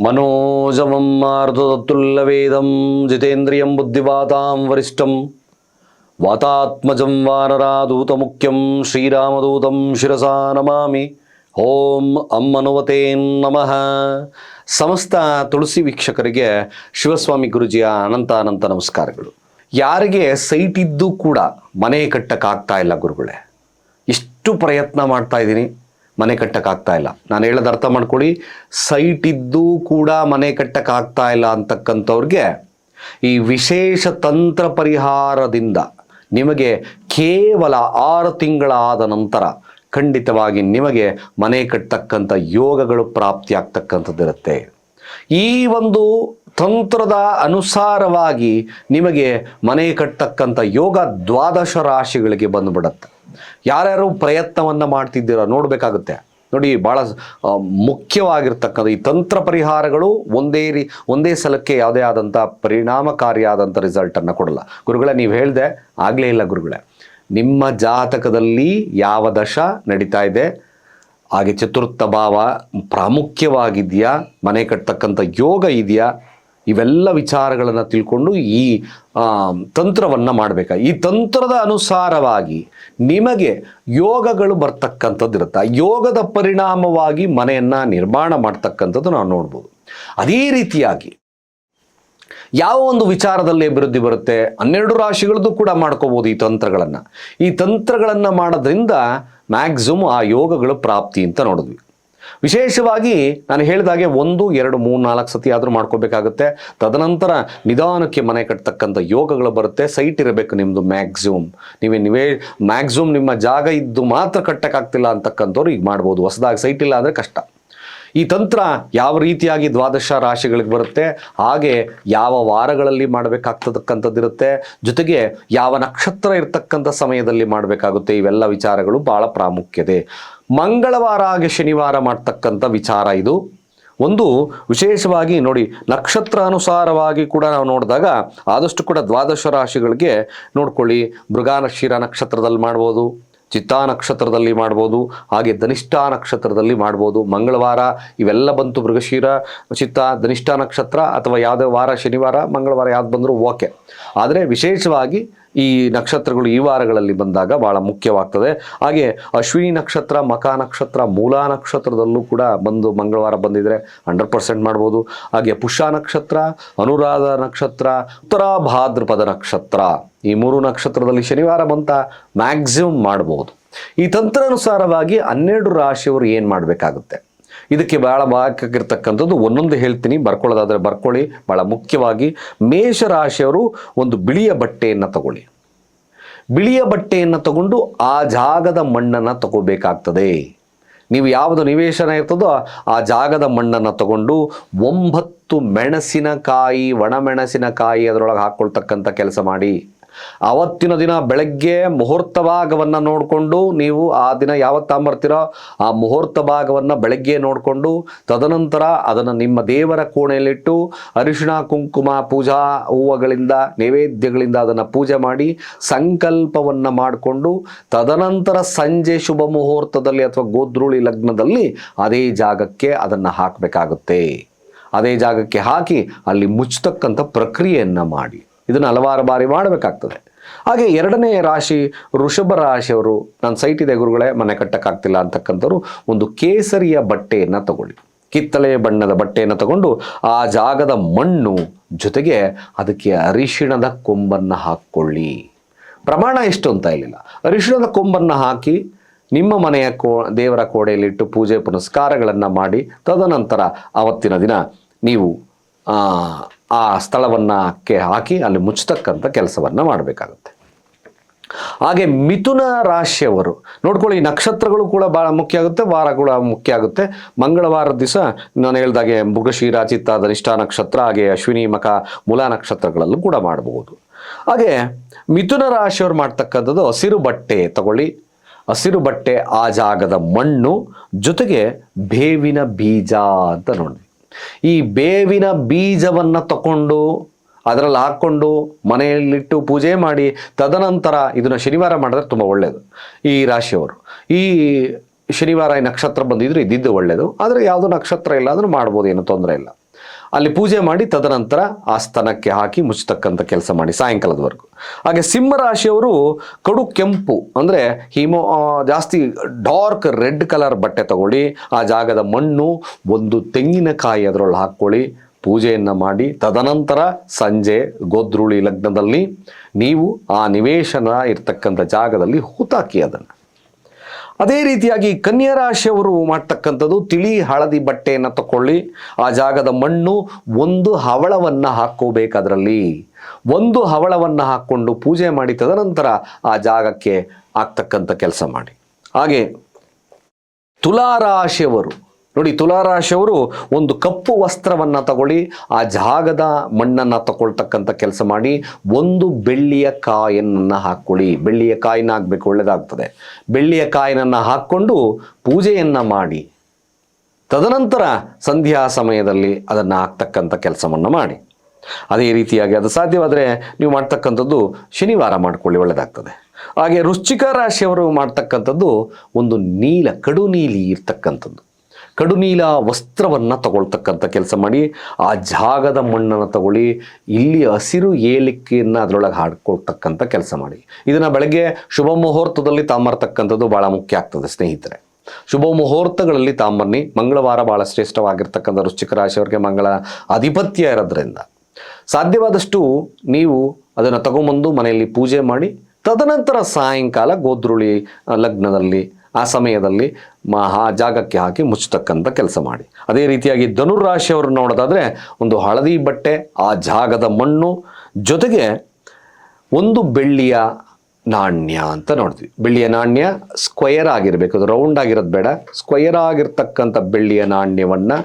ಮನೋಜವಂ ಮಾರ್ಧತುಲ್ಯ ವೇದಂ ಜಿತೇಂದ್ರಿಯಂ ಬುದ್ಧಿವಾತಾಂ ವರಿಷ್ಠಂ ವಾತಾತ್ಮಜಂ വാതാത്മജം ಮುಖ್ಯಂ ಶ್ರೀರಾಮದೂತಂ ಶಿರಸಾ ನಮಾಮಿ ಓಂ ಅಮ್ಮನುವತೇ ನಮಃ ಸಮಸ್ತ ತುಳಸಿ ವೀಕ್ಷಕರಿಗೆ ಶಿವಸ್ವಾಮಿ ಗುರುಜಿಯ ಅನಂತ ಅನಂತ ನಮಸ್ಕಾರಗಳು ಯಾರಿಗೆ ಸೈಟ್ ಇದ್ದು ಕೂಡ ಮನೆ ಕಟ್ಟಕ್ಕಾಗ್ತಾ ಇಲ್ಲ ಗುರುಗಳೇ. ಇಷ್ಟು ಪ್ರಯತ್ನ ಮಾಡ್ತಾ ಇದ್ದೀನಿ. ಮನೆ ಕಟ್ಟಕ್ಕಾಗ್ತಾ ಇಲ್ಲ. ನಾನು ಹೇಳೋದು ಅರ್ಥ ಮಾಡ್ಕೊಳ್ಳಿ ಸೈಟ್ ಇದ್ದು ಕೂಡ ಮನೆ ಕಟ್ಟಕ್ಕಾಗ್ತಾ ಇಲ್ಲ ಅಂತಕ್ಕಂಥವ್ರಿಗೆ ಈ ವಿಶೇಷ ತಂತ್ರ ಪರಿಹಾರದಿಂದ ನಿಮಗೆ ಕೇವಲ ಆರು ತಿಂಗಳಾದ ನಂತರ ಖಂಡಿತವಾಗಿ ನಿಮಗೆ ಮನೆ ಕಟ್ಟತಕ್ಕಂಥ ಯೋಗಗಳು ಪ್ರಾಪ್ತಿಯಾಗ್ತಕ್ಕಂಥದ್ದಿರುತ್ತೆ. ಈ ಒಂದು ತಂತ್ರದ ಅನುಸಾರವಾಗಿ ನಿಮಗೆ ಮನೆ ಕಟ್ಟತಕ್ಕಂಥ ಯೋಗ ದ್ವಾದಶ ರಾಶಿಗಳಿಗೆ ಬಂದುಬಿಡುತ್ತೆ. ಯಾರ್ಯಾರು ಪ್ರಯತ್ನವನ್ನು ಮಾಡ್ತಿದ್ದೀರೋ ನೋಡಬೇಕಾಗುತ್ತೆ. ನೋಡಿ ಭಾಳ ಮುಖ್ಯವಾಗಿರ್ತಕ್ಕಂಥ ಈ ತಂತ್ರ ಪರಿಹಾರಗಳು ಒಂದೇ ರೀ, ಒಂದೇ ಸಲಕ್ಕೆ ಯಾವುದೇ ಆದಂಥ ಪರಿಣಾಮಕಾರಿಯಾದಂಥ ರಿಸಲ್ಟನ್ನು ಕೊಡಲ್ಲ. ಗುರುಗಳೇ, ನೀವು ಹೇಳಿದೆ ಆಗಲೇ ಇಲ್ಲ ಗುರುಗಳೇ. ನಿಮ್ಮ ಜಾತಕದಲ್ಲಿ ಯಾವ ದಶ ನಡೀತಾ ಇದೆ? ಹಾಗೆ ಚತುರ್ಥ ಭಾವ ಪ್ರಾಮುಖ್ಯವಾಗಿದೆಯಾ? ಮನೆ ಕಟ್ತಕ್ಕಂಥ ಯೋಗ ಇದೆಯಾ? ಇವೆಲ್ಲ ವಿಚಾರಗಳನ್ನು ತಿಳ್ಕೊಂಡು ಈ ತಂತ್ರವನ್ನು ಮಾಡಬೇಕು? ಈ ತಂತ್ರದ ಅನುಸಾರವಾಗಿ ನಿಮಗೆ ಯೋಗಗಳು ಬರ್ತಕ್ಕಂಥದ್ದು ಇರುತ್ತೆ ಯೋಗದ ಪರಿಣಾಮವಾಗಿ ಮನೆಯನ್ನು ನಿರ್ಮಾಣ ಮಾಡ್ತಕ್ಕಂಥದ್ದು ನಾವು ನೋಡ್ಬೋದು. ಅದೇ ರೀತಿಯಾಗಿ ಯಾವ ಒಂದು ವಿಚಾರದಲ್ಲಿ ಅಭಿವೃದ್ಧಿ ಬರುತ್ತೆ? ಹನ್ನೆರಡು ರಾಶಿಗಳದ್ದು ಕೂಡ ಮಾಡ್ಕೋಬೋದು ಈ ತಂತ್ರಗಳನ್ನು. ಈ ತಂತ್ರಗಳನ್ನು ಮಾಡೋದ್ರಿಂದ ಮ್ಯಾಕ್ಸಿಮಮ್ ಆ ಯೋಗಗಳು ಪ್ರಾಪ್ತಿ ಅಂತ ನೋಡಿದ್ವಿ. ವಿಶೇಷವಾಗಿ ನಾನು ಹೇಳಿದಾಗೆ ಒಂದು, ಎರಡು, ಮೂರು, ನಾಲ್ಕು ಸತಿ ಆದರೂ ಮಾಡ್ಕೋಬೇಕಾಗುತ್ತೆ. ತದನಂತರ ನಿಧಾನಕ್ಕೆ ಮನೆ ಕಟ್ತಕ್ಕಂಥ ಯೋಗಗಳು ಬರುತ್ತೆ. ಸೈಟ್ ಇರಬೇಕು ನಿಮ್ಮದು ಮ್ಯಾಕ್ಸಿಮಮ್. ನೀವೇ ನೀವೇ ಮ್ಯಾಕ್ಸಿಮಮ್ ನಿಮ್ಮ ಜಾಗ ಇದ್ದು ಮಾತ್ರ ಕಟ್ಟಕ್ಕಾಗ್ತಿಲ್ಲ ಅಂತಕ್ಕಂಥವ್ರು ಈಗ ಮಾಡ್ಬೋದು. ಹೊಸದಾಗಿ ಸೈಟ್ ಇಲ್ಲ ಅಂದರೆ ಕಷ್ಟ. ಈ ತಂತ್ರ ಯಾವ ರೀತಿಯಾಗಿ ದ್ವಾದಶ ರಾಶಿಗಳಿಗೆ ಬರುತ್ತೆ? ಹಾಗೆ ಯಾವ ವಾರಗಳಲ್ಲಿ ಮಾಡಬೇಕಾಗ್ತಕ್ಕಂಥದ್ದಿರುತ್ತೆ ಜೊತೆಗೆ ಯಾವ ನಕ್ಷತ್ರ ಇರ್ತಕ್ಕಂಥ ಸಮಯದಲ್ಲಿ ಮಾಡಬೇಕಾಗುತ್ತೆ? ಇವೆಲ್ಲ ವಿಚಾರಗಳು ಭಾಳ ಪ್ರಾಮುಖ್ಯತೆ. ಮಂಗಳವಾರ ಹಾಗೆ ಶನಿವಾರ ಮಾಡ್ತಕ್ಕಂಥ ವಿಚಾರ ಇದು. ಒಂದು ವಿಶೇಷವಾಗಿ ನೋಡಿ, ನಕ್ಷತ್ರ ಅನುಸಾರವಾಗಿ ಕೂಡ ನಾವು ನೋಡಿದಾಗ ಆದಷ್ಟು ಕೂಡ ದ್ವಾದಶ ರಾಶಿಗಳಿಗೆ ನೋಡ್ಕೊಳ್ಳಿ. ಮೃಗಾನಶಿರ ನಕ್ಷತ್ರದಲ್ಲಿ ಮಾಡ್ಬೋದು, ಚಿತ್ತಾ ನಕ್ಷತ್ರದಲ್ಲಿ ಮಾಡ್ಬೋದು, ಹಾಗೆ ಧನಿಷ್ಠ ನಕ್ಷತ್ರದಲ್ಲಿ ಮಾಡ್ಬೋದು. ಮಂಗಳವಾರ ಇವೆಲ್ಲ ಬಂತು ಮೃಗಶೀರ, ಚಿತ್ತ, ಧನಿಷ್ಠ ನಕ್ಷತ್ರ ಅಥವಾ ಯಾವುದೇ ವಾರ ಶನಿವಾರ, ಮಂಗಳವಾರ ಯಾವ್ದು ಬಂದರೂ ಓಕೆ. ಆದರೆ ವಿಶೇಷವಾಗಿ ಈ ನಕ್ಷತ್ರಗಳು ಈ ವಾರಗಳಲ್ಲಿ ಬಂದಾಗ ಬಹಳ ಮುಖ್ಯವಾಗ್ತದೆ. ಹಾಗೆ ಅಶ್ವಿನಿ ನಕ್ಷತ್ರ, ಮಕ ನಕ್ಷತ್ರ, ಮೂಲ ನಕ್ಷತ್ರದಲ್ಲೂ ಕೂಡ ಬಂದು ಮಂಗಳವಾರ ಬಂದಿದ್ರೆ ಹಂಡ್ರೆಡ್ ಪರ್ಸೆಂಟ್ ಮಾಡ್ಬೋದು. ಹಾಗೆ ಪುಷ್ಯ ನಕ್ಷತ್ರ, ಅನುರಾಧ ನಕ್ಷತ್ರ, ಉತ್ತರ ಭಾದ್ರಪದ ನಕ್ಷತ್ರ ಈ ಮೂರು ನಕ್ಷತ್ರದಲ್ಲಿ ಶನಿವಾರ ಬಂತ ಮ್ಯಾಕ್ಸಿಮಮ್ ಮಾಡ್ಬೋದು. ಈ ತಂತ್ರಾನುಸಾರವಾಗಿ ಹನ್ನೆರಡು ರಾಶಿಯವರು ಏನು ಮಾಡಬೇಕಾಗುತ್ತೆ? ಇದಕ್ಕೆ ಭಾಳ ಬೇಕಾಗಿರ್ತಕ್ಕಂಥದ್ದು ಒಂದೊಂದು ಹೇಳ್ತೀನಿ. ಬರ್ಕೊಳ್ಳೋದಾದರೆ ಬರ್ಕೊಳ್ಳಿ. ಭಾಳ ಮುಖ್ಯವಾಗಿ ಮೇಷರಾಶಿಯವರು ಒಂದು ಬಿಳಿಯ ಬಟ್ಟೆಯನ್ನು ತಗೊಳ್ಳಿ. ಬಿಳಿಯ ಬಟ್ಟೆಯನ್ನು ತಗೊಂಡು ಆ ಜಾಗದ ಮಣ್ಣನ್ನು ತಗೋಬೇಕಾಗ್ತದೆ. ನೀವು ಯಾವುದು ನಿವೇಶನ ಇರ್ತದೋ ಆ ಜಾಗದ ಮಣ್ಣನ್ನು ತಗೊಂಡು ಒಂಬತ್ತು ಮೆಣಸಿನಕಾಯಿ ಒಣಮೆಣಸಿನಕಾಯಿ ಅದರೊಳಗೆ ಹಾಕ್ಕೊಳ್ತಕ್ಕಂಥ ಕೆಲಸ ಮಾಡಿ. ಅವತ್ತಿನ ದಿನ ಬೆಳಗ್ಗೆ ಮುಹೂರ್ತ ಭಾಗವನ್ನು ನೋಡಿಕೊಂಡು ನೀವು ಆ ದಿನ ಯಾವತ್ತು ತಾಂಬರ್ತೀರೋ ಆ ಮುಹೂರ್ತ ಭಾಗವನ್ನು ಬೆಳಗ್ಗೆ ನೋಡಿಕೊಂಡು ತದನಂತರ ಅದನ್ನು ನಿಮ್ಮ ದೇವರ ಕೋಣೆಯಲ್ಲಿಟ್ಟು ಅರಿಶಿಣ, ಕುಂಕುಮ, ಪೂಜಾ ಹೂವುಗಳಿಂದ, ನೈವೇದ್ಯಗಳಿಂದ ಅದನ್ನು ಪೂಜೆ ಮಾಡಿ ಸಂಕಲ್ಪವನ್ನು ಮಾಡಿಕೊಂಡು ತದನಂತರ ಸಂಜೆ ಶುಭ ಮುಹೂರ್ತದಲ್ಲಿ ಅಥವಾ ಗೋದ್ರೂಳಿ ಲಗ್ನದಲ್ಲಿ ಅದೇ ಜಾಗಕ್ಕೆ ಅದನ್ನು ಹಾಕಬೇಕಾಗುತ್ತೆ. ಅದೇ ಜಾಗಕ್ಕೆ ಹಾಕಿ ಅಲ್ಲಿ ಮುಚ್ಚತಕ್ಕಂಥ ಪ್ರಕ್ರಿಯೆಯನ್ನು ಮಾಡಿ. ಇದನ್ನು ಹಲವಾರು ಬಾರಿ ಮಾಡಬೇಕಾಗ್ತದೆ. ಹಾಗೆ ಎರಡನೇ ರಾಶಿ ಋಷಭ ರಾಶಿಯವರು ನನ್ನ ಸೈಟ್ ಇದೆ ಗುರುಗಳೇ, ಮನೆ ಕಟ್ಟಕ್ಕಾಗ್ತಿಲ್ಲ ಅಂತಕ್ಕಂಥವ್ರು ಒಂದು ಕೇಸರಿಯ ಬಟ್ಟೆಯನ್ನು ತಗೊಳ್ಳಿ. ಕಿತ್ತಳೆ ಬಣ್ಣದ ಬಟ್ಟೆಯನ್ನು ತಗೊಂಡು ಆ ಜಾಗದ ಮಣ್ಣು ಜೊತೆಗೆ ಅದಕ್ಕೆ ಅರಿಶಿಣದ ಕೊಂಬನ್ನು ಹಾಕ್ಕೊಳ್ಳಿ. ಪ್ರಮಾಣ ಎಷ್ಟು ಅಂತ ಇರಲಿಲ್ಲ ಅರಿಶಿಣದ ಕೊಂಬನ್ನು ಹಾಕಿ ನಿಮ್ಮ ಮನೆಯ ಕೋ, ದೇವರ ಕೋಡೆಯಲ್ಲಿಟ್ಟು ಪೂಜೆ ಪುನಸ್ಕಾರಗಳನ್ನು ಮಾಡಿ, ತದನಂತರ ಅವತ್ತಿನ ದಿನ ನೀವು ಆ, ಸ್ಥಳವನ್ನು ಕೆ ಹಾಕಿ ಅಲ್ಲಿ ಮುಚ್ಚತಕ್ಕಂಥ ಕೆಲಸವನ್ನು ಮಾಡಬೇಕಾಗುತ್ತೆ. ಹಾಗೆ ಮಿಥುನ ರಾಶಿಯವರು ನೋಡ್ಕೊಳ್ಳಿ ನಕ್ಷತ್ರಗಳು ಕೂಡ ಭಾಳ ಮುಖ್ಯ ಆಗುತ್ತೆ ವಾರ ಕೂಡ ಮುಖ್ಯ ಆಗುತ್ತೆ. ಮಂಗಳವಾರದ ದಿವಸ ನಾನು ಹೇಳ್ದಾಗೆ ಮೃಗಶಿರ ಚಿತ್ತ ಧನಿಷ್ಠ ನಕ್ಷತ್ರ ಹಾಗೆ ಅಶ್ವಿನಿ ಮಖ ಮೂಲ ನಕ್ಷತ್ರಗಳಲ್ಲೂ ಕೂಡ ಮಾಡಬಹುದು ಹಾಗೆ ಮಿಥುನ ರಾಶಿಯವರು ಮಾಡ್ತಕ್ಕಂಥದ್ದು ಹಸಿರು ಬಟ್ಟೆ ತಗೊಳ್ಳಿ. ಹಸಿರು ಬಟ್ಟೆ ಆ ಜಾಗದ ಮಣ್ಣು ಜೊತೆಗೆ ಬೇವಿನ ಬೀಜ ಅಂತ ನೋಡಿ ಈ ಬೇವಿನ ಬೀಜವನ್ನು ತಕೊಂಡು ಅದರಲ್ಲಿ ಹಾಕ್ಕೊಂಡು ಮನೆಯಲ್ಲಿಟ್ಟು ಪೂಜೆ ಮಾಡಿ ತದನಂತರ ಇದನ್ನು ಶನಿವಾರ ಮಾಡಿದ್ರೆ ತುಂಬ ಒಳ್ಳೆಯದು ಈ ರಾಶಿಯವರು. ಈ ಶನಿವಾರ ನಕ್ಷತ್ರ ಬಂದಿದ್ರು ಇದ್ದಿದ್ದು ಒಳ್ಳೆಯದು ಆದರೆ ಯಾವುದೋ ನಕ್ಷತ್ರ ಇಲ್ಲ ಅಂದ್ರೆ ಮಾಡ್ಬೋದು, ಏನು ತೊಂದರೆ ಇಲ್ಲ. ಅಲ್ಲಿ ಪೂಜೆ ಮಾಡಿ ತದನಂತರ ಆ ಸ್ತನಕ್ಕೆ ಹಾಕಿ ಮುಚ್ಚತಕ್ಕಂಥ ಕೆಲಸ ಮಾಡಿ ಸಾಯಂಕಾಲದವರೆಗೂ. ಹಾಗೆ ಸಿಂಹರಾಶಿಯವರು ಕಡು ಕೆಂಪು, ಅಂದರೆ ಹಿಮೋ ಜಾಸ್ತಿ ಡಾರ್ಕ್ ರೆಡ್ ಕಲರ್ ಬಟ್ಟೆ ತಗೊಳ್ಳಿ, ಆ ಜಾಗದ ಮಣ್ಣು, ಒಂದು ತೆಂಗಿನಕಾಯಿ ಅದರೊಳಗೆ ಹಾಕ್ಕೊಳ್ಳಿ, ಪೂಜೆಯನ್ನು ಮಾಡಿ, ತದನಂತರ ಸಂಜೆ ಗೋದ್ರುಳಿ ಲಗ್ನದಲ್ಲಿ ನೀವು ಆ ನಿವೇಶನ ಇರ್ತಕ್ಕಂಥ ಜಾಗದಲ್ಲಿ ಹೂತಾಕಿ ಅದನ್ನು. ಅದೇ ರೀತಿಯಾಗಿ ಕನ್ಯಾ ರಾಶಿಯವರು ಮಾಡ್ತಕ್ಕಂಥದ್ದು ತಿಳಿ ಹಳದಿ ಬಟ್ಟೆಯನ್ನು ತಕೊಳ್ಳಿ. ಆ ಜಾಗದ ಮಣ್ಣು ಒಂದು ಹವಳವನ್ನು ಹಾಕೋಬೇಕದರಲ್ಲಿ ಒಂದು ಹವಳವನ್ನು ಹಾಕ್ಕೊಂಡು ಪೂಜೆ ಮಾಡಿ ತದನಂತರ ಆ ಜಾಗಕ್ಕೆ ಆಗ್ತಕ್ಕಂಥ ಕೆಲಸ ಮಾಡಿ. ಹಾಗೆ ತುಲಾರಾಶಿಯವರು ನೋಡಿ, ತುಲಾರಾಶಿಯವರು ಒಂದು ಕಪ್ಪು ವಸ್ತ್ರವನ್ನು ತಗೊಳ್ಳಿ, ಆ ಜಾಗದ ಮಣ್ಣನ್ನು ತಗೊಳ್ತಕ್ಕಂಥ ಕೆಲಸ ಮಾಡಿ, ಒಂದು ಬೆಳ್ಳಿಯ ಕಾಯನ್ನು ಹಾಕ್ಕೊಳ್ಳಿ. ಬೆಳ್ಳಿಯ ಕಾಯಿನ ಹಾಕಬೇಕು ಒಳ್ಳೆಯದಾಗ್ತದೆ ಬೆಳ್ಳಿಯ ಕಾಯಿನನ್ನು ಹಾಕ್ಕೊಂಡು ಪೂಜೆಯನ್ನು ಮಾಡಿ. ತದನಂತರ ಸಂಧ್ಯಾ ಸಮಯದಲ್ಲಿ ಅದನ್ನು ಹಾಕ್ತಕ್ಕಂಥ ಕೆಲಸವನ್ನು ಮಾಡಿ. ಅದೇ ರೀತಿಯಾಗಿ ಅದು ಸಾಧ್ಯವಾದರೆ ನೀವು ಮಾಡ್ತಕ್ಕಂಥದ್ದು ಶನಿವಾರ ಮಾಡಿಕೊಳ್ಳಿ ಒಳ್ಳೆಯದಾಗ್ತದೆ ಹಾಗೆ ವೃಶ್ಚಿಕ ರಾಶಿಯವರು ಮಾಡ್ತಕ್ಕಂಥದ್ದು ಒಂದು ನೀಲ, ಕಡು ನೀಲಿ ಇರ್ತಕ್ಕಂಥದ್ದು. ಕಡು ನೀಲ ವಸ್ತ್ರವನ್ನು ತಗೊಳ್ತಕ್ಕಂಥ ಕೆಲಸ ಮಾಡಿ, ಆ ಜಾಗದ ಮಣ್ಣನ್ನು ತಗೊಳ್ಳಿ, ಇಲ್ಲಿ ಹಸಿರು ಏಲಿಕೆಯನ್ನು ಅದರೊಳಗೆ ಹಾಡ್ಕೊಳ್ತಕ್ಕಂಥ ಕೆಲಸ ಮಾಡಿ. ಇದನ್ನು ಬೆಳಗ್ಗೆ ಶುಭ ಮುಹೂರ್ತದಲ್ಲಿ ತಾಂಬರ್ತಕ್ಕಂಥದ್ದು ಭಾಳ ಮುಖ್ಯ ಆಗ್ತದೆ ಸ್ನೇಹಿತರೆ. ಶುಭ ಮುಹೂರ್ತಗಳಲ್ಲಿ ತಾಂಬನ್ನಿ ಮಂಗಳವಾರ ಭಾಳ ಶ್ರೇಷ್ಠವಾಗಿರ್ತಕ್ಕಂಥ ವೃಶ್ಚಿಕ ರಾಶಿಯವರಿಗೆ ಮಂಗಳ ಆಧಿಪತ್ಯ ಇರೋದ್ರಿಂದ. ಸಾಧ್ಯವಾದಷ್ಟು ನೀವು ಅದನ್ನು ತಗೊಂಬಂದು ಮನೆಯಲ್ಲಿ ಪೂಜೆ ಮಾಡಿ, ತದನಂತರ ಸಾಯಂಕಾಲ ಗೋದ್ರುಳಿ, ಲಗ್ನದಲ್ಲಿ ಆ ಸಮಯದಲ್ಲಿ ಮಹಾ ಜಾಗಕ್ಕೆ ಹಾಕಿ ಮುಚ್ಚತಕ್ಕಂಥ ಕೆಲಸ ಮಾಡಿ. ಅದೇ ರೀತಿಯಾಗಿ ಧನುರಾಶಿಯವರು ನೋಡೋದಾದರೆ ಒಂದು ಹಳದಿ ಬಟ್ಟೆ, ಆ ಜಾಗದ ಮಣ್ಣು, ಜೊತೆಗೆ ಒಂದು ಬೆಳ್ಳಿಯ ನಾಣ್ಯ ಅಂತ ನೋಡ್ತೀವಿ. ಬೆಳ್ಳಿಯ ನಾಣ್ಯ ಸ್ಕ್ವಯರ್ ಆಗಿರಬೇಕು, ಅದು ರೌಂಡ್ ಆಗಿರೋದು ಬೇಡ. ಸ್ಕ್ವಯರ್ ಆಗಿರ್ತಕ್ಕಂಥ ಬೆಳ್ಳಿಯ ನಾಣ್ಯವನ್ನು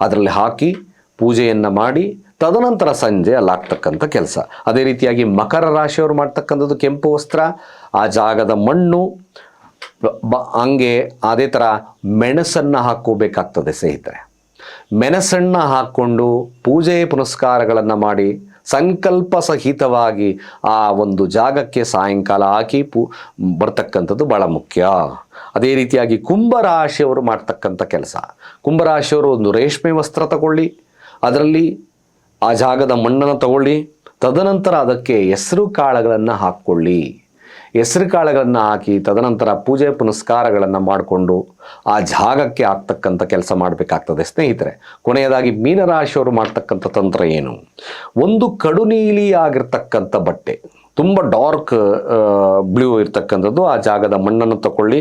ಅದರಲ್ಲಿ ಹಾಕಿ ಪೂಜೆಯನ್ನು ಮಾಡಿ, ತದನಂತರ ಸಂಜೆ ಅಲ್ಲಾಗ್ತಕ್ಕಂಥ ಕೆಲಸ. ಅದೇ ರೀತಿಯಾಗಿ ಮಕರ ರಾಶಿಯವರು ಮಾಡ್ತಕ್ಕಂಥದ್ದು ಕೆಂಪು ವಸ್ತ್ರ, ಆ ಜಾಗದ ಮಣ್ಣು ಬ, ಹಂಗೆ ಅದೇ ಥರ ಮೆಣಸನ್ನು ಹಾಕೋಬೇಕಾಗ್ತದೆ ಸ್ನೇಹಿತರೆ. ಮೆಣಸನ್ನು ಹಾಕ್ಕೊಂಡು ಪೂಜೆ ಪುನಸ್ಕಾರಗಳನ್ನು ಮಾಡಿ ಸಂಕಲ್ಪ ಸಹಿತವಾಗಿ ಆ ಒಂದು ಜಾಗಕ್ಕೆ ಸಾಯಂಕಾಲ ಹಾಕಿ ಪೂ, ಬರ್ತಕ್ಕಂಥದ್ದು ಭಾಳ ಮುಖ್ಯ. ಅದೇ ರೀತಿಯಾಗಿ ಕುಂಭರಾಶಿಯವರು ಮಾಡ್ತಕ್ಕಂಥ ಕೆಲಸ. ಕುಂಭರಾಶಿಯವರು ಒಂದು ರೇಷ್ಮೆ ವಸ್ತ್ರ ತಗೊಳ್ಳಿ, ಅದರಲ್ಲಿ ಆ ಜಾಗದ ಮಣ್ಣನ್ನು ತಗೊಳ್ಳಿ, ತದನಂತರ ಅದಕ್ಕೆ ಹೆಸರು ಕಾಳುಗಳನ್ನು ಹಾಕ್ಕೊಳ್ಳಿ. ಹೆಸರು ಕಾಳುಗಳನ್ನು ಹಾಕಿ ತದನಂತರ ಪೂಜೆ ಪುನಸ್ಕಾರಗಳನ್ನು ಮಾಡಿಕೊಂಡು ಆ ಜಾಗಕ್ಕೆ ಆಗ್ತಕ್ಕಂಥ ಕೆಲಸ ಮಾಡಬೇಕಾಗ್ತದೆ ಸ್ನೇಹಿತರೆ. ಕೊನೆಯದಾಗಿ ಮೀನರಾಶಿಯವರು ಮಾಡ್ತಕ್ಕಂಥ ತಂತ್ರ ಏನು? ಒಂದು ಕಡು ನೀಲಿ ಆಗಿರ್ತಕ್ಕಂಥ ಬಟ್ಟೆ, ತುಂಬ ಡಾರ್ಕ್ ಬ್ಲೂ ಇರ್ತಕ್ಕಂಥದ್ದು ಆ ಜಾಗದ ಮಣ್ಣನ್ನು ತಗೊಳ್ಳಿ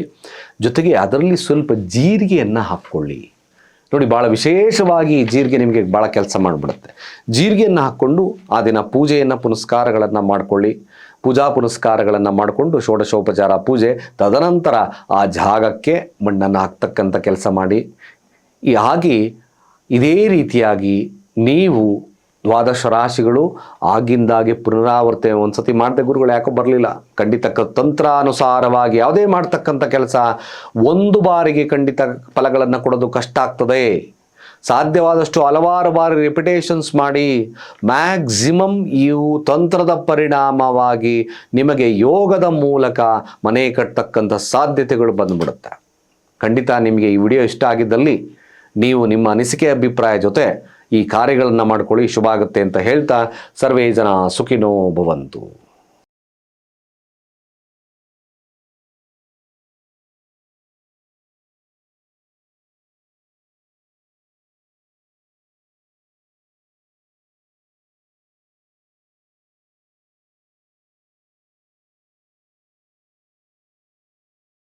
ಜೊತೆಗೆ ಅದರಲ್ಲಿ ಸ್ವಲ್ಪ ಜೀರಿಗೆಯನ್ನು ಹಾಕ್ಕೊಳ್ಳಿ. ನೋಡಿ ಭಾಳ ವಿಶೇಷವಾಗಿ ಜೀರಿಗೆ ನಿಮಗೆ ಭಾಳ ಕೆಲಸ ಮಾಡಿಬಿಡುತ್ತೆ. ಜೀರಿಗೆಯನ್ನು ಹಾಕ್ಕೊಂಡು ಆ ದಿನ ಪೂಜೆಯನ್ನು ಪುನಸ್ಕಾರಗಳನ್ನು ಮಾಡಿಕೊಳ್ಳಿ. ಪೂಜಾ ಪುನಸ್ಕಾರಗಳನ್ನು ಮಾಡಿಕೊಂಡು ಷೋಡಶೋಪಚಾರ ಪೂಜೆ, ತದನಂತರ ಆ ಜಾಗಕ್ಕೆ ಮಣ್ಣನ್ನು ಹಾಕ್ತಕ್ಕಂಥ ಕೆಲಸ ಮಾಡಿ. ಹಾಗೆ ಇದೇ ರೀತಿಯಾಗಿ ನೀವು ದ್ವಾದಶ ರಾಶಿಗಳು ಆಗಿಂದಾಗೆ ಪುನರಾವರ್ತನೆ ಒಂದ್ಸತಿ ಮಾಡಿದೆ ಗುರುಗಳು ಯಾಕೋ ಬರಲಿಲ್ಲ. ಖಂಡಿತ ತಂತ್ರಾನುಸಾರವಾಗಿ ಯಾವುದೇ ಮಾಡ್ತಕ್ಕಂಥ ಕೆಲಸ ಒಂದು ಬಾರಿಗೆ ಖಂಡಿತ ಫಲಗಳನ್ನು ಕೊಡೋದು ಕಷ್ಟ ಆಗ್ತದೆ. ಸಾಧ್ಯವಾದಷ್ಟು ಹಲವಾರು ಬಾರಿ ರಿಪಿಟೇಷನ್ಸ್ ಮಾಡಿ ಮ್ಯಾಕ್ಸಿಮಮ್ ಇವು ತಂತ್ರದ ಪರಿಣಾಮವಾಗಿ ನಿಮಗೆ ಯೋಗದ ಮೂಲಕ ಮನೆ ಕಟ್ಟತಕ್ಕಂಥ ಸಾಧ್ಯತೆಗಳು ಬಂದುಬಿಡುತ್ತೆ. ಖಂಡಿತ ನಿಮಗೆ ಈ ವಿಡಿಯೋ ಇಷ್ಟ ಆಗಿದ್ದಲ್ಲಿ ನೀವು ನಿಮ್ಮ ಅನಿಸಿಕೆ, ಅಭಿಪ್ರಾಯ ಜೊತೆ ಈ ಕಾರ್ಯಗಳನ್ನು ಮಾಡ್ಕೊಳ್ಳಿ. ಶುಭ ಆಗುತ್ತೆ ಅಂತ ಹೇಳ್ತಾ ಸರ್ವೇ ಜನ ಸುಖಿನೋ ಭವಂತು.